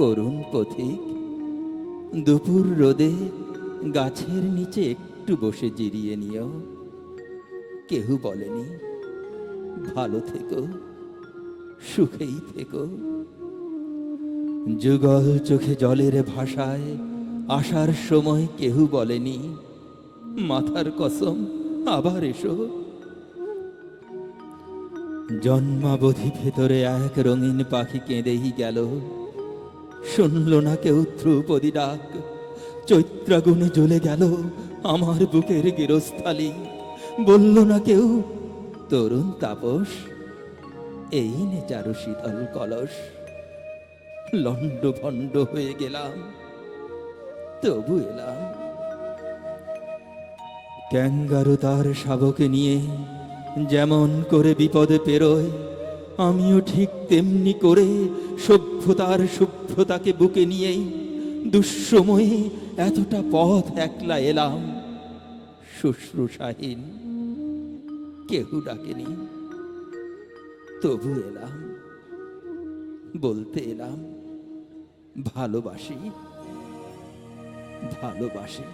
করুণ পথিক। দুপুর রোদে গাছের নিচে একটু বসে জিরিয়ে নিও। কেউ বলেনি, ভালো থেকো, সুখেই থেকো। যুগল চোখে জলের ভাষায় আসার সময় কেউ বলেনি, মাথার কসম, আবার এসো। জন্মাবধি ভেতরে এক রঙিন পাখি কেঁদেই গেল। শুনল না কেউ ধ্রুপদী ডাক। চৈত্রাগুনে জ্বলে গেল আমার বুকের গিরস্থালি বলল না কেউ, তরুণ তাপস, এই নে চারু শীতল কলস। লণ্ড ভণ্ড হয়ে গেলাম, তবু এলাম। ক্যাঙ্গারু তার শাবকে নিয়ে যেমন করে বিপদে পেরোয় আমিও ঠিক তেমনি করে সভ্যতার সভ্যতাকে বুকে নিয়েই দুঃসময়ে এতটা পথ একলা এলাম। শুশ্রূষাহীন কেউ ডাকেনি। তবু এলাম, বলতে এলাম, ভালোবাসি ভালোবাসি।